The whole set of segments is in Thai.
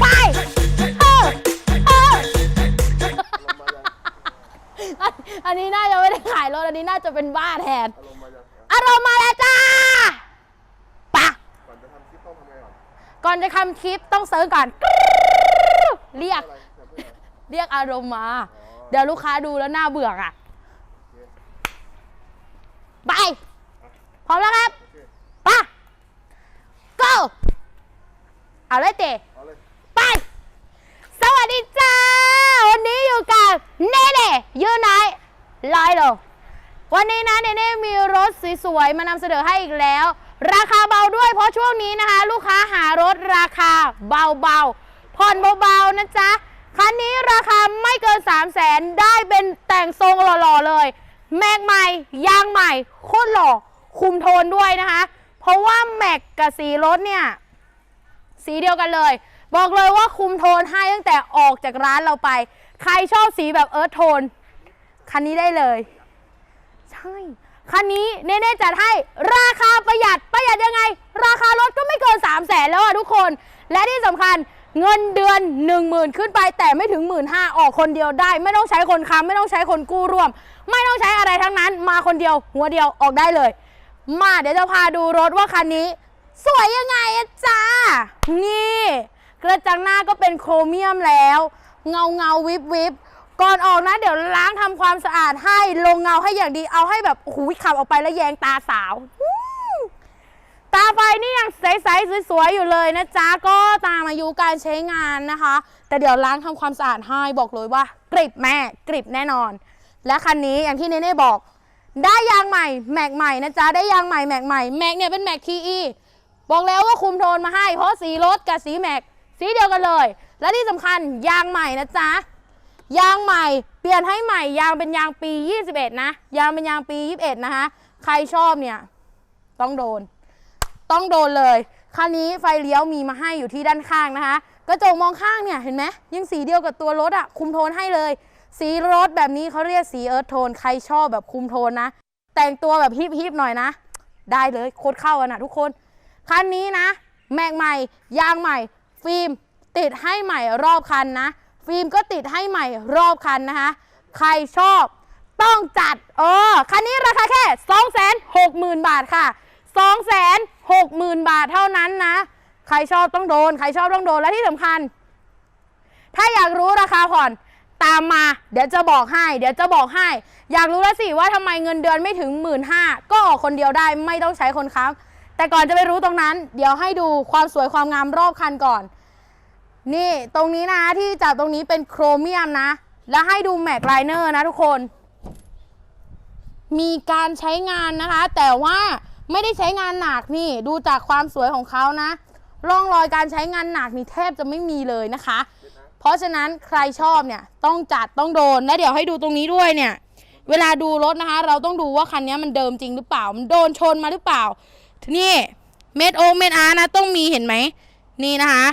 ไป เออ เออ อันอันนี้น่าจะไม่ได้ขายรถ อันนี้น่าจะเป็นบ้าแทน อารมณ์มาจากอารมณ์มาแล้วจ้าปะ ก่อนจะทำคลิปต้องทำไงก่อนก่อนจะทำคลิปต้องเซิร์ชก่อนเรียก อะไรแบบนี้เรอเรียกอารมณ์มา เดี๋ยวลูกค้าดูแล้วหน้าเบื่ออะ ไป พร้อมแล้วครับ โอเค ไปะ go เอาเลยเตะเอาเลยไป สวัสดีจ้า วันนี้อยู่กับเน่เน่ยูไนลอยโลวันนี้นะเน่เน่มีรถสวยๆมานำเสนอให้อีกแล้ว ราคาเบาด้วยเพราะช่วงนี้นะคะ ลูกค้าหารถราคาเบาๆ ผ่อนเบาๆนะจ๊ะ คันนี้ราคาไม่เกิน 3 0 0แสนได้เป็นแต่งทรงหล่อๆเลย แม็กใหม่ ยางใหม่โคตรหล่อคุมโทนด้วยนะคะ เพราะว่าแม็กกับสีรถเนี่ย สีเดียวกันเลย บอกเลยว่าคุมโทนให้ตั้งแต่ออกจากร้านเราไป ใครชอบสีแบบเอิร์ธโทน คันนี้ได้เลย ใช่ คันนี้เน่ๆจัดให้ราคาประหยัดประหยัดยังไง ราคารถก็ไม่เกิน 3 0 0แสนแล้วอะทุกคน และที่สำคัญเงินเดือน 1 0,000 ขึ้นไปแต่ไม่ถึง 1 5ื่นออกคนเดียวได้ ไม่ต้องใช้คนค้ำไม่ต้องใช้คนกู้ร่วม ไม่ต้องใช้อะไรทั้งนั้น มาคนเดียว หัวเดียวออกได้เลย มาเดี๋ยวจะพาดูรถว่าคันนี้ สวยยังไงอะจ้า นี่ กระจังหน้าก็เป็นโครเมียมแล้ว เงาเงาวิบวิบก่อนออกนะเดี๋ยวล้างทำความสะอาดให้ลงเงาให้อย่างดีเอาให้แบบโอ้โหขับออกไปแล้วแยงตาสาวอืมตาไฟนี่ยังใสๆสวยๆอยู่เลยนะจ๊ะก็ตามอายุการใช้งานนะคะ แต่เดี๋ยวล้างทำความสะอาดให้บอกเลยว่ากริบแม่กริบแน่นอน และคันนี้อย่างที่เนเน่บอก ได้ยางใหม่แม็กใหม่นะจ๊ะได้ยางใหม่แม็กใหม่แม็กเนี่ยเป็นแม็กทีอี บอกแล้วว่าคุมโทนมาให้ เพราะสีรถกับสีแม็ก สีเดียวกันเลย และที่สำคัญยางใหม่นะจ๊ะ ยางใหม่ เปลี่ยนให้ใหม่ ยางเป็นยางปี 21 นะ ยางเป็นยางปี 21 นะคะ ใครชอบเนี่ย ต้องโดน ต้องโดนเลย คันนี้ไฟเลี้ยวมีมาให้อยู่ที่ด้านข้างนะคะ กระจกมองข้างเนี่ยเห็นไหมยังสีเดียวกับตัวรถอะคุมโทนให้เลย สีรถแบบนี้เขาเรียกสีเอิร์ธโทน ใครชอบแบบคุมโทนนะ แต่งตัวแบบฮิปฮิปๆหน่อยนะ ได้เลยโคตรเข้ากันนะทุกคน คันนี้นะ แม็กใหม่ ยางใหม่ ฟิล์มติดให้ใหม่รอบคันนะ ฟิล์มก็ติดให้ใหม่รอบคันนะคะ ใครชอบต้องจัด เออ คันนี้ราคาแค่ 260,000 บาทค่ะ 260,000 บาทเท่านั้นนะ ใครชอบต้องโดน ใครชอบต้องโดน และที่สำคัญ ถ้าอยากรู้ราคาผ่อนตามมา เดี๋ยวจะบอกให้ เดี๋ยวจะบอกให้ อยากรู้แล้วสิว่าทำไมเงินเดือนไม่ถึง 1 5ื่นก็ออกคนเดียวได้ไม่ต้องใช้คนค้ำ แต่ก่อนจะไปรู้ตรงนั้น เดี๋ยวให้ดูความสวยความงามรอบคันก่อน นี่ตรงนี้นะที่จับตรงนี้เป็นโครเมียมนะ แล้วให้ดูแม็กไลเนอร์นะทุกคน มีการใช้งานนะคะ แต่ว่าไม่ได้ใช้งานหนักนี่ ดูจากความสวยของเขานะ ร่องรอยการใช้งานหนักนี่แทบจะไม่มีเลยนะคะ เพราะฉะนั้นใครชอบเนี่ยต้องจัดต้องโดน และเดี๋ยวให้ดูตรงนี้ด้วยเนี่ย เวลาดูรถนะคะ เราต้องดูว่าคันนี้มันเดิมจริงหรือเปล่า มันโดนชนมาหรือเปล่า นี่เม็ดโอเม็ดอาร์นะต้องมีเห็นไหมนี่นะคะ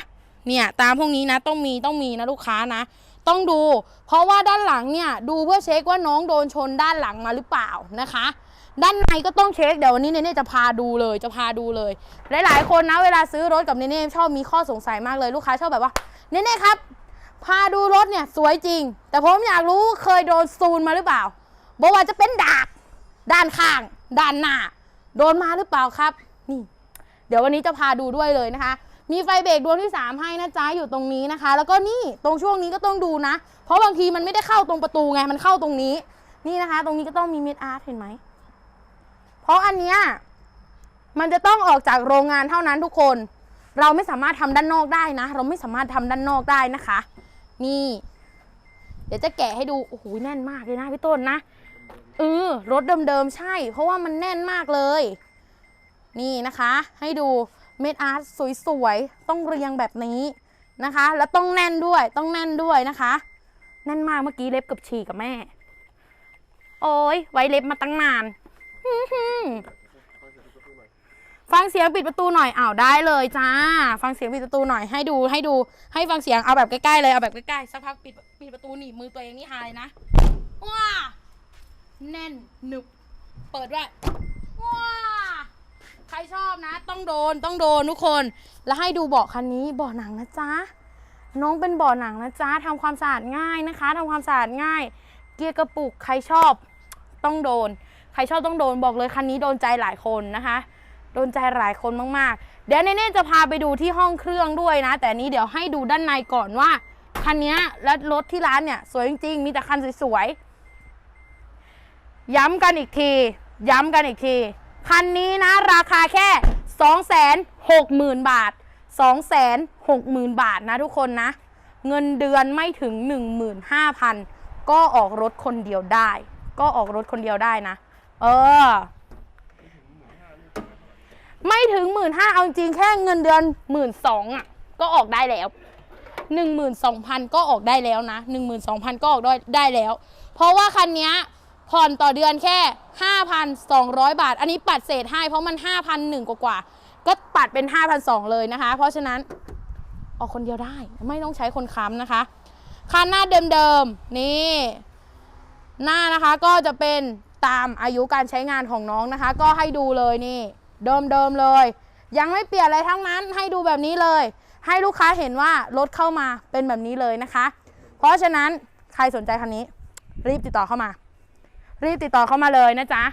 เนี่ยตามพวกนี้นะต้องมีต้องมีนะลูกค้านะ ต้องดู เพราะว่าด้านหลังเนี่ยดูเพื่อเช็คว่าน้องโดนชนด้านหลังมาหรือเปล่านะคะ ด้านในก็ต้องเช็คเดี๋ยววันนี้เนเน่จะพาดูเลยจะพาดูเลย หลายๆ คนนะเวลาซื้อรถกับเนเน่ชอบมีข้อสงสัยมากเลยลูกค้าชอบแบบว่าเนเน่ครับพาดูรถเนี่ยสวยจริง แต่ผมอยากรู้เคยโดนซูนมาหรือเปล่าบอกว่าจะเป็นดากด้านข้าง ด้านหน้า โดนมาหรือเปล่าครับ นี่ เดี๋ยววันนี้จะพาดูด้วยเลยนะคะ มีไฟเบรกดวงที่ 3 ให้นะจ๊ะอยู่ตรงนี้นะคะ แล้วก็นี่ตรงช่วงนี้ก็ต้องดูนะ เพราะบางทีมันไม่ได้เข้าตรงประตูไง มันเข้าตรงนี้ นี่นะคะ ตรงนี้ก็ต้องมีเม็ดอาร์ตเห็นไหม เพราะอันเนี้ยมันจะต้องออกจากโรงงานเท่านั้นทุกคน เราไม่สามารถทำด้านนอกได้นะ เราไม่สามารถทำด้านนอกได้นะคะ นี่ เดี๋ยวจะแกะให้ดู โอ้โห แน่นมากเลยนะพี่ต้นนะ เออรถเดิมๆใช่ เพราะว่ามันแน่นมากเลย นี่นะคะ ให้ดูเม็ดอาร์ตสวยๆ ต้องเรียงแบบนี้นะคะ แล้วต้องแน่นด้วยต้องแน่นด้วยนะคะ แน่นมากเมื่อกี้เล็บเกับฉี่กับแม่ โอ้ยไว้เล็บมาตั้งนานฟังเสียงปิดประตูหน่อยอ้าวได้เลยจ้า ฟังเสียงปิดประตูหน่อยให้ดูให้ดู ให้ฟังเสียงเอาแบบใกล้ๆเลยเอาแบบใกล้ๆสักพักปิดปิดประตูหนีบมือตัวเองนี่หายนะว้า แน่นหนึบ เปิดด้วยว้าใครชอบนะ ต้องโดนต้องโดนทุกคน แล้วให้ดูเบาะคันนี้เบาะหนังนะจ๊ะน้องเป็นเบาะหนังนะจ๊ะทำความสะอาดง่ายนะคะทำความสะอาดง่าย เกียร์กระปุกใครชอบต้องโดน ใครชอบต้องโดนบอกเลยคันนี้โดนใจหลายคนนะคะ โดนใจหลายคนมากๆ เดี๋ยวเน่จะพาไปดูที่ห้องเครื่องด้วยนะ แต่นี้เดี๋ยวให้ดูด้านในก่อนว่าคันนี้และรถที่ร้านเนี่ย สวยจริงๆ มีแต่คันสวยๆ ย้ำกันอีกที ย้ำกันอีกที คันนี้นะราคาแค่ 260,000 บาท 260,000 บาทนะทุกคนนะ เงินเดือนไม่ถึง 15,000 ก็ออกรถคนเดียวได้ ก็ออกรถคนเดียวได้นะ เออ ไม่ถึงหมื่นห้าเอาจริงแค่เงินเดือนหมื่นสองอะ ก็ออกได้แล้วหนึ่งหมื่นสองพันก็ออกได้แล้วนะหนึ่งหมื่นสองพันก็ออกได้ได้แล้ว เพราะว่าคันนี้ ผ่อนต่อเดือนแค่ห้าพันสองร้อยบาท อันนี้ปัดเศษให้เพราะมันห้าพันหนึ่งกว่า ก็ปัดเป็นห้าพันสองเลยนะคะ เพราะฉะนั้นออกคนเดียวได้ไม่ต้องใช้คนค้ำนะคะคันหน้าเดิมๆนี่ หน้านะคะก็จะเป็นตามอายุการใช้งานของน้องนะคะ ก็ให้ดูเลยนี่เดิมๆเลย ยังไม่เปลี่ยนอะไรทั้งนั้นให้ดูแบบนี้เลย ให้ลูกค้าเห็นว่ารถเข้ามาเป็นแบบนี้เลยนะคะ เพราะฉะนั้นใครสนใจคันนี้ รีบติดต่อเข้ามา รีบติดต่อเข้ามาเลยนะจ๊ะ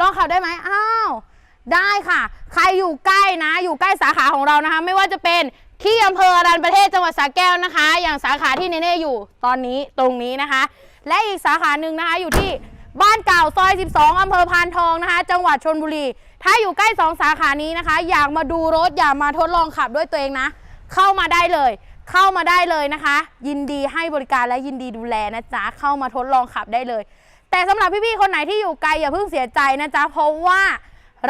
ลองขับได้ไหมอ้าวได้ค่ะ ใครอยู่ใกล้นะ อยู่ใกล้สาขาของเรานะคะ ไม่ว่าจะเป็นที่อำเภอรัญประเทศจังหวัดสระแก้วนะคะ อย่างสาขาที่เนเน่อยู่ตอนนี้ตรงนี้นะคะ และอีกสาขาหนึ่งนะคะอยู่ที่บ้านเก่าซอย 12 อำเภอพานทองนะคะ จังหวัดชนบุรี ถ้าอยู่ใกล้สองสาขานี้นะคะ อยากมาดูรถอยากมาทดลองขับด้วยตัวเองนะ เข้ามาได้เลย เข้ามาได้เลยนะคะ ยินดีให้บริการและยินดีดูแลนะจ๊ะเข้ามาทดลองขับได้เลย แต่สำหรับพี่ๆคนไหนที่อยู่ไกลอย่าเพิ่งเสียใจนะจ๊ะเพราะว่า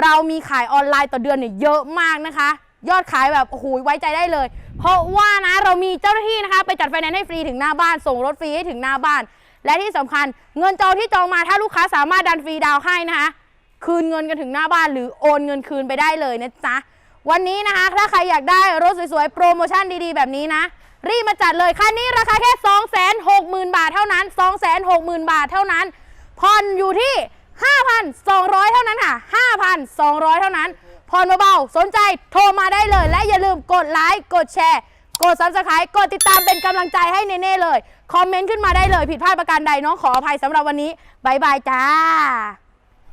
เรามีขายออนไลน์ต่อเดือนเนี่ยเยอะมากนะคะ ยอดขายแบบโอ้โหไว้ใจได้เลย เพราะว่านะเรามีเจ้าหน้าที่นะคะ ไปจัดไฟแนนซ์ให้ฟรีถึงหน้าบ้าน ส่งรถฟรีให้ถึงหน้าบ้าน และที่สำคัญเงินจองที่จองมาถ้าลูกค้าสามารถดันฟรีดาวให้นะคะ คืนเงินกันถึงหน้าบ้านหรือโอนเงินคืนไปได้เลยนะจ๊ะ วันนี้นะคะถ้าใครอยากได้รถสวยๆ โปรโมชั่นดีๆ แบบนี้นะ รีบมาจัดเลยคันนี้ราคาแค่ 260,000 บาทเท่านั้น 260,000 บาทเท่านั้นผ่อนอยู่ที่ 5,200 เท่านั้นค่ะ 5,200 เท่านั้นผ่อนเบาๆสนใจโทรมาได้เลย และอย่าลืมกดไลค์กดแชร์ กด subscribe กดติดตามเป็นกำลังใจให้เนเน่เลย คอมเมนต์ขึ้นมาได้เลย ผิดพลาดประการใดน้องขออภัยสำหรับวันนี้บายบายจ้า